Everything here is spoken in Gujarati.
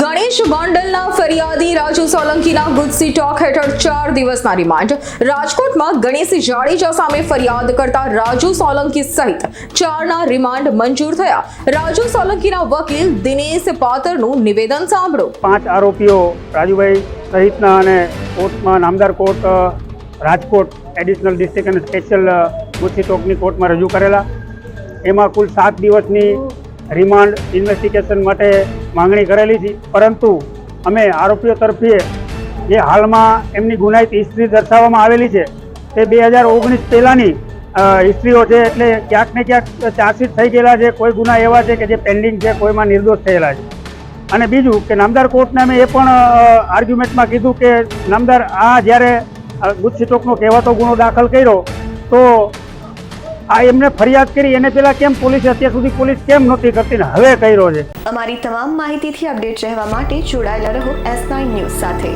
ગણેશ ગોંડલના ફરિયાદી રાજુ સોલંકીના ગુજસી ટોક હેઠળ ચાર દિવસના રિમાન્ડ. રાજકોટમાં ગણેશ જાડેજા સામે ફરિયાદ કરતા રાજુ સોલંકી સહિત ચારના રિમાન્ડ મંજૂર થયા. રાજુ સોલંકીના વકીલ દિનેશ પાતરનું નિવેદન સાંભળો. પાંચ આરોપીઓ રાજુભાઈ સહિતના અને કોર્ટમાં નામદાર કોર્ટ રાજકોટ એડિશનલ ડિસ્ટ્રિક્ટ અને સ્પેશિયલ ગુસ્સી ટોકની કોર્ટમાં રજૂ કરેલા. એમાં કુલ સાત દિવસની રિમાન્ડ ઇન્વેસ્ટિગેશન માટે માંગણી કરેલી છે. પરંતુ અમે આરોપીઓ તરફી જે હાલમાં એમની ગુનાહિત હિસ્ટ્રી દર્શાવવામાં આવેલી છે તે બે હજાર ઓગણીસ પહેલાંની હિસ્ટ્રીઓ છે એટલે ક્યાંક ને ક્યાંક ચાર્જશીટ થઈ ગયેલા છે કોઈ ગુના એવા છે કે જે પેન્ડિંગ છે કોઈમાં નિર્દોષ થયેલા છે. અને બીજું કે નામદાર કોર્ટને અમે એ પણ આર્ગ્યુમેન્ટમાં કીધું કે નામદાર આ જ્યારે અ, ગુજસી કહેવાતો ગુનો દાખલ કર્યો તો આ એમને ફરિયાદ કરી, એને પેલા કેમ પોલીસ અત્યાર સુધી પોલીસ કેમ નહોતી કરતી ને હવે કર્યો છે? અમારી તમામ માહિતીથી અપડેટ રહેવા માટે જોડાયેલા રહો એસ નાઇન ન્યૂઝ સાથે.